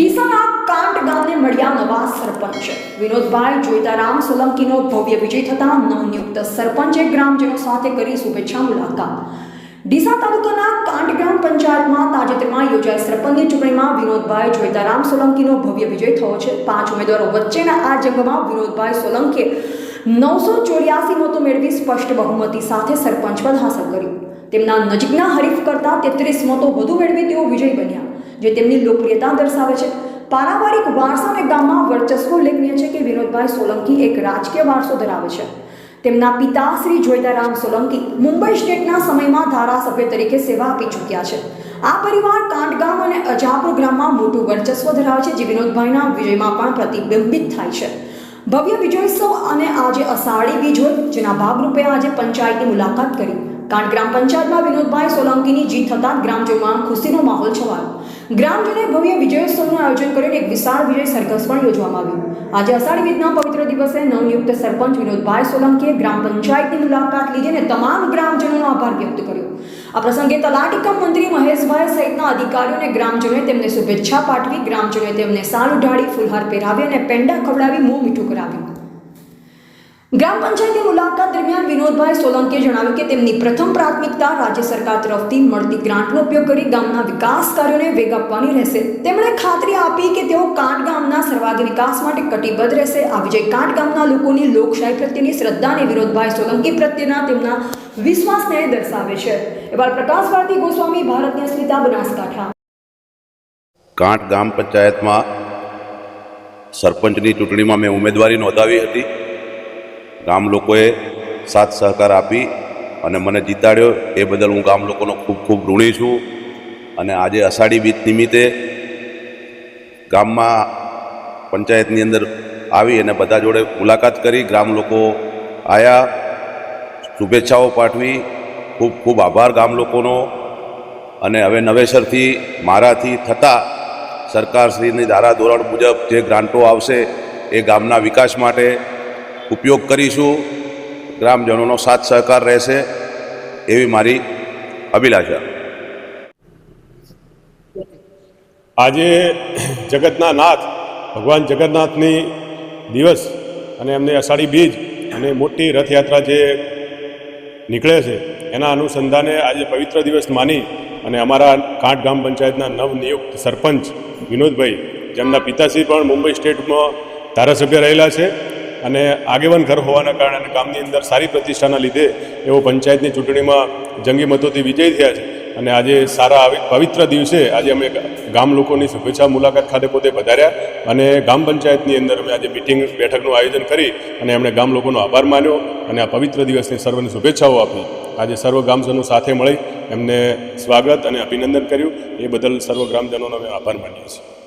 ડીસાના કાંટ ગામને મળ્યા નવા સરપંચ. વિનોદભાઈ જોઈતારામ સોલંકીનો ભવ્ય વિજય થતા નવનિયુક્ત સરપંચે ગ્રામજનો સાથે કરી શુભેચ્છા મુલાકાત. ડીસા તાલુકાના કાંટ ગ્રામ પંચાયતમાં તાજેતરમાં યોજાયેલ સરપંચની ચૂંટણીમાં વિનોદભાઈ જોઈતારામ સોલંકીનો ભવ્ય વિજય થયો છે. પાંચ ઉમેદવારો વચ્ચેના આ જંગમાં વિનોદભાઈ સોલંકીએ નવસો ચોર્યાસી મતો મેળવી સ્પષ્ટ બહુમતી સાથે સરપંચ પદ હાંસલ કર્યું. તેમના નજીકના હરીફ કરતા તેત્રીસ મતો વધુ મેળવી તેઓ વિજય બન્યા. જે તેમની લોકપ્રિયતા દર્શાવે છે. પારિવારિક વારસા અને ગામમાં વર્ચસ્વ ઉલ્લેખનીય છે કે વિનોદભાઈ સોલંકી એક રાજકીય વારસો ધરાવે છે. તેમના પિતા શ્રી જોઈતારામ સોલંકી મુંબઈ સ્ટેટના સમયમાં ધારાસભ્ય તરીકે સેવા આપી ચૂક્યા છે. આ પરિવાર કાંટગામ અને અજાપુર ગ્રામમાં મોટું વર્ચસ્વ ધરાવે છે, જે વિનોદભાઈના વિજયમાં પણ પ્રતિબિંબિત થાય છે. ભવ્ય વિજયોત્સવ અને આજે અષાઢી બીજ જેના ભાગરૂપે આજે પંચાયતની મુલાકાત કરી. કાંડ ગ્રામ પંચાયતમાં વિનોદભાઈ સોલંકીની જીત થતાં ગ્રામજનોમાં ખુશીનો માહોલ છવાયો. ગ્રામજનોએ ભવ્ય વિજયોત્સવનું આયોજન કરીને એક વિશાળ વિજય સરઘસ પણ યોજવામાં આવ્યું. આજે અષાઢી બીજના પવિત્ર દિવસે નવનિયુક્ત સરપંચ વિનોદભાઈ સોલંકીએ ગ્રામ પંચાયતની મુલાકાત લીધી અને તમામ ગ્રામજનોનો આભાર વ્યક્ત કર્યો. આ પ્રસંગે તલાટીકમ મંત્રી મહેશભાઈ સહિતના અધિકારીઓ અને ગ્રામજનોએ તેમને શુભેચ્છા પાઠવી ગ્રામજનોએ તેમને સાલ ઉઢાડી, ફુલહાર પહેરાવી અને પેંડા ખવડાવી મોં મીઠું કરાવ્યું. ગ્રામ પંચાયતની મુલાકાત દરમિયાન વિનોદભાઈ સોલંકીએ જણાવ્યું કે તેમની પ્રથમ પ્રાથમિકતા રાજ્ય સરકાર તરફથી મળતી ગ્રાન્ટનો ઉપયોગ કરી ગામના વિકાસ કાર્યોને વેગ આપવાની રહેશે. તેમણે ખાતરી આપી કે તેઓ કાંઠ ગામના સર્વાંગી વિકાસ માટે કટિબદ્ધ રહેશે. આ વિજય કાંઠ ગામના લોકોની લોકશાહી પ્રત્યેની શ્રદ્ધા અને વિનોદભાઈ સોલંકી પ્રત્યેના તેમના વિશ્વાસને દર્શાવે છે. એવા પ્રકાશ ભારતી ગોસ્વામી ભારતીય સ્મિતા બનાસકાંઠા. કાંઠ ગામ પંચાયતમાં સરપંચની ચૂંટણીમાં મેં ઉમેદવારી નોંધાવી હતી. ગામ લોકોએ સાથ સહકાર આપી અને મને જીતાડ્યો. એ બદલ હું ગામ લોકોનો ખૂબ ખૂબ ઋણી છું. અને આજે અષાઢી બીજ નિમિત્તે ગામમાં પંચાયતની અંદર આવી અને બધા જોડે મુલાકાત કરી. ગ્રામ લોકો આવ્યા શુભેચ્છાઓ પાઠવી. ખૂબ ખૂબ આભાર ગામ લોકોનો. અને હવે નવેસરથી મારાથી થતાં સરકારશ્રીની ધારા ધોરણ મુજબ જે ગ્રાન્ટો આવશે એ ગામના વિકાસ માટે ઉપયોગ કરીશું. ગ્રામજનોનો સાથ સહકાર રહેશે એવી મારી અભિલાષા આજે જગતના નાથ, ભગવાન જગન્નાથની દિવસ અને એમને અષાઢી બીજ અને મોટી રથયાત્રા જે નીકળે છે, એના અનુસંધાને આજે પવિત્ર દિવસ માની અને અમારા કાંઠ ગામ પંચાયતના નવનિયુક્ત સરપંચ વિનોદભાઈ, જેમના પિતાશ્રી પણ મુંબઈ સ્ટેટમાં ધારાસભ્ય રહેલા છે. અને આગેવાન ઘર હોવાના કારણે અને ગામની અંદર સારી પ્રતિષ્ઠાના લીધે એઓ પંચાયતની ચૂંટણીમાં જંગી મતોથી વિજય થયા છે. અને આજે સારા પવિત્ર દિવસે આજે અમે ગામ લોકોની શુભેચ્છા મુલાકાત ખાતે પોતે પધાર્યા અને ગામ પંચાયતની અંદર અમે આજે મિટિંગ બેઠકનું આયોજન કરી અને એમણે ગામ લોકોનો આભાર માન્યો અને આ પવિત્ર દિવસની સર્વને શુભેચ્છાઓ આપી. આજે સર્વ ગ્રામજનો સાથે મળી એમને સ્વાગત અને અભિનંદન કર્યું. એ બદલ સર્વ ગ્રામજનોનો અમે આભાર માનીએ છીએ.